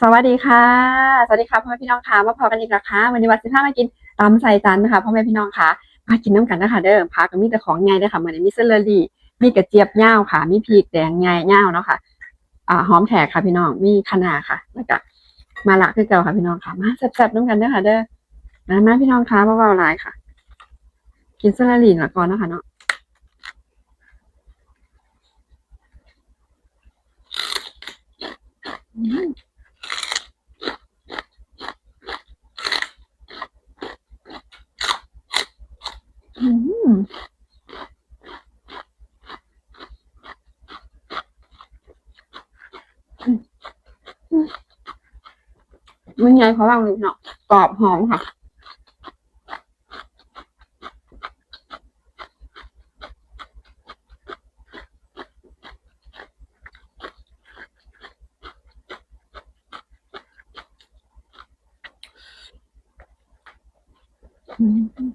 สวัสดีค่ะ สวัสดีค่ะพ่อแม่พี่น้องค่ะมาพอกันอีกแล้วค่ะวันนี้วันสิบห้ามากินตำใส่จานนะคะพ่อแม่พี่น้องค่ะมากินน้ำกันนะคะเด้อพากับมีแต่ของไงเด้อค่ะเหมือนมีเซลลรี่มีกระเจี๊ยบย่าค่ะ มีพริกแดงไงย่าเนาะค่ะอ่าหอมแขกค่ะพี่น้องมีคะน้าค่ะแล้วก็มาละคือเก่าค่ะพี่น้องค่ะมาแซ่บๆน้ำกันเด้อค่ะเด้อมามาพี่น้องค่ะเบาๆหลายค่ะ กินเซลลรี่ละก่อนนะคะเนาะอืม มันใหญ่เพราะว่ามันเนาะกรอบหอมค่ะอืมอืม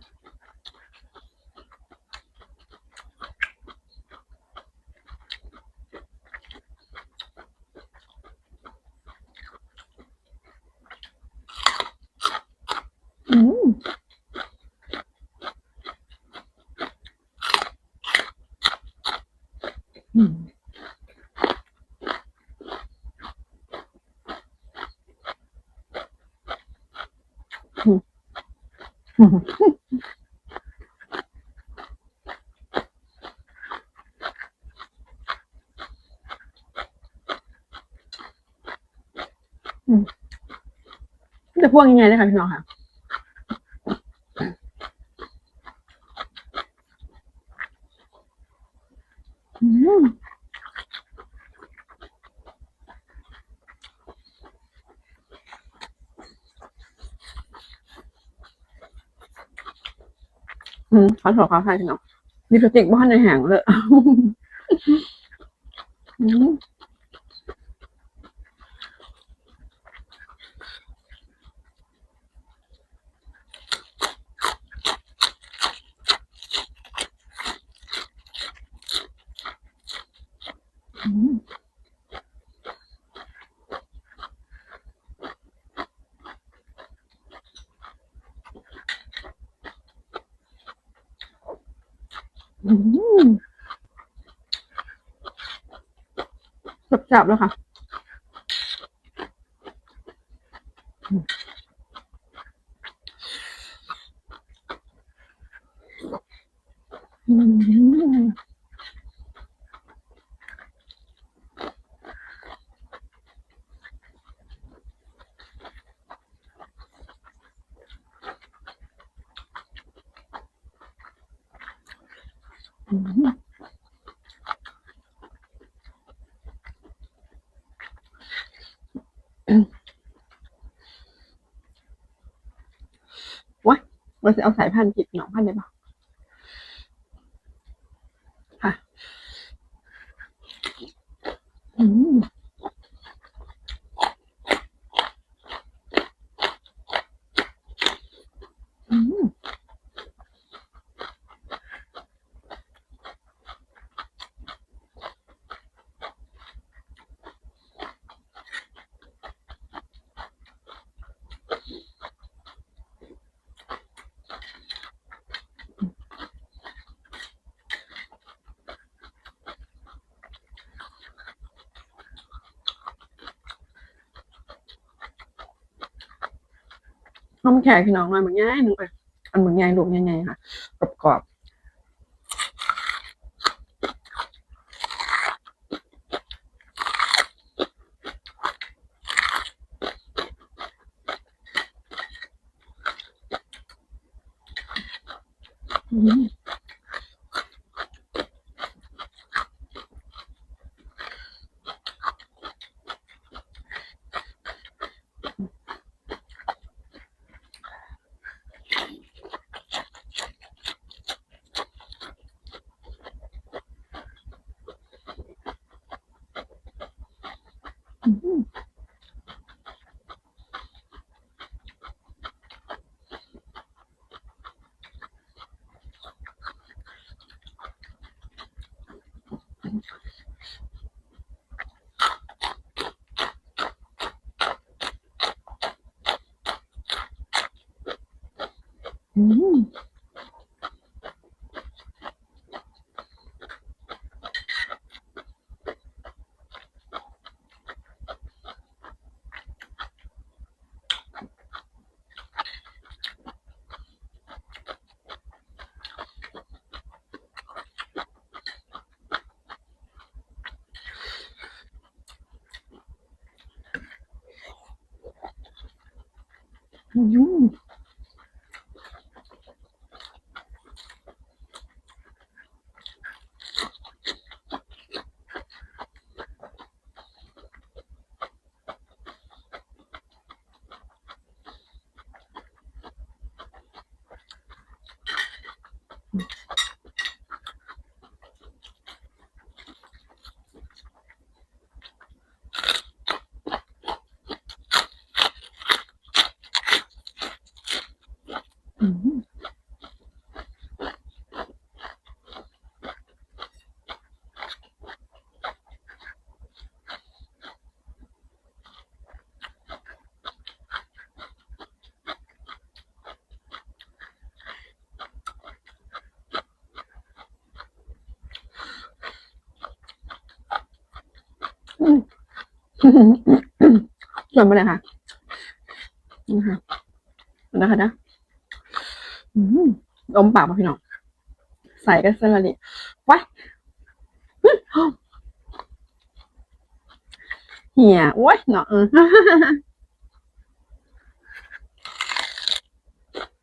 อืมอืมอืมอืม จะพวกยังไงเลยค่ะพี่น้องค่ะ อืม อืมขอโทษขออภัยพี่น้องลิปสติกบ้านในแหงเลยอืมอืมอืม จับแล้วค่ะอืมอืมว้าย เราจะเอาสายพันธุ์ผิดหนองพันธุ์ได้ปะค่ะ อืมอืม ข้ำแขกพี่น้องหน่อยเหมือนง่ายหนึ่งเลยอันเหมือนง่ายลูกง่ายๆค่ะกรอบกรอบอืม Mm-hmm. อืม อืมอืม ส่วนไปเลยค่ะนี่ค่ะนะคะนะอมลมปากมาพี่น้อง ใส่กันเส้นละนี่ว้ายเหี่ยโอ้ยเนาะ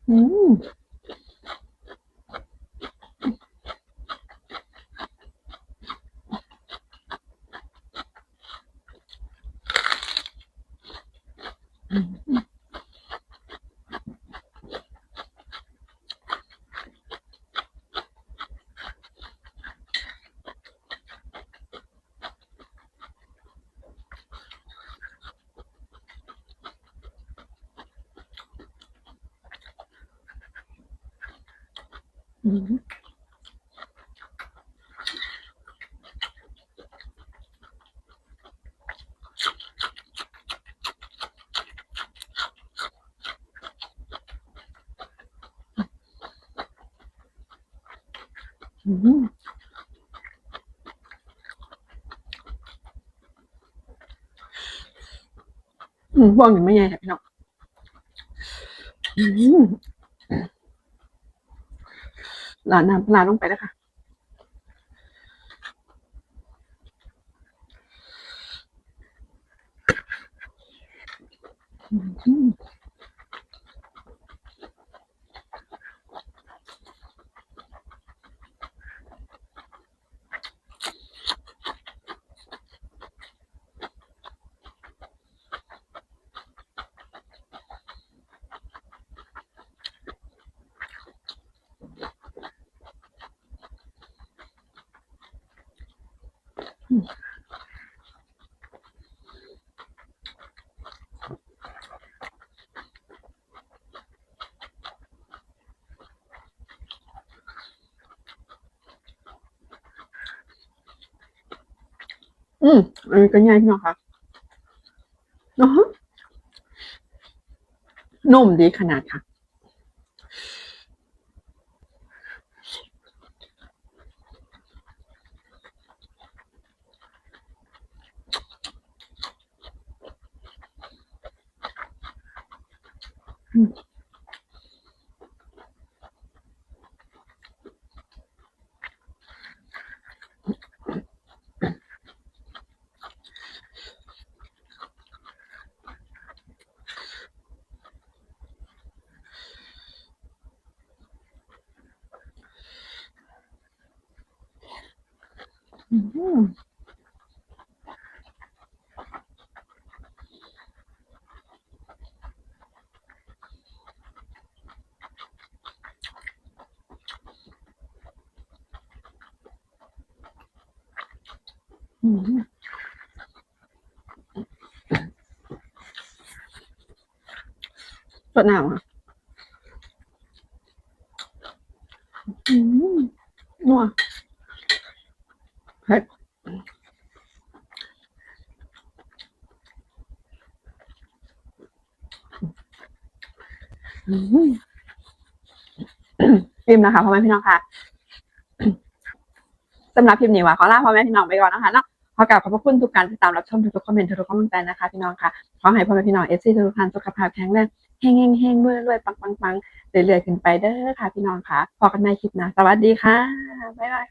อืม อืมอืมอืมพวกหนึ่งไม่ใหญ่ค่ะพี่น้องอืมห ลาน้ำปลาลงไปนะคะอืม อืมอันนี้ก็ง่ายพี่น้องค่ะเนาะนุ่มดีขนาดค่ะ อื วดหนาวอะนัวเผ็ดอิ่มนะคะพ่อแม่พี่น้องค่ะสำหรับพิมนี่ว่าขอลาพ่อแม่พี่น้องไปก่อนนะคะเนาะขอกราบขอบพระคุณทุกการติดตามรับชมทุกคอมเมนต์ทุกคอมเมนต์นะคะพี่น้องค่ะขอให้พ่อแม่พี่น้องเอฟซีทุกท่านสุขภาพแข็งแรง แห้งแห้งแห้งรวยรวยปังปังปังเรื่อยๆขึ้นไปเด้อค่ะ พี่น้องค่ะพอกันในคลิปนะสวัสดีค่ะบ๊ายบาย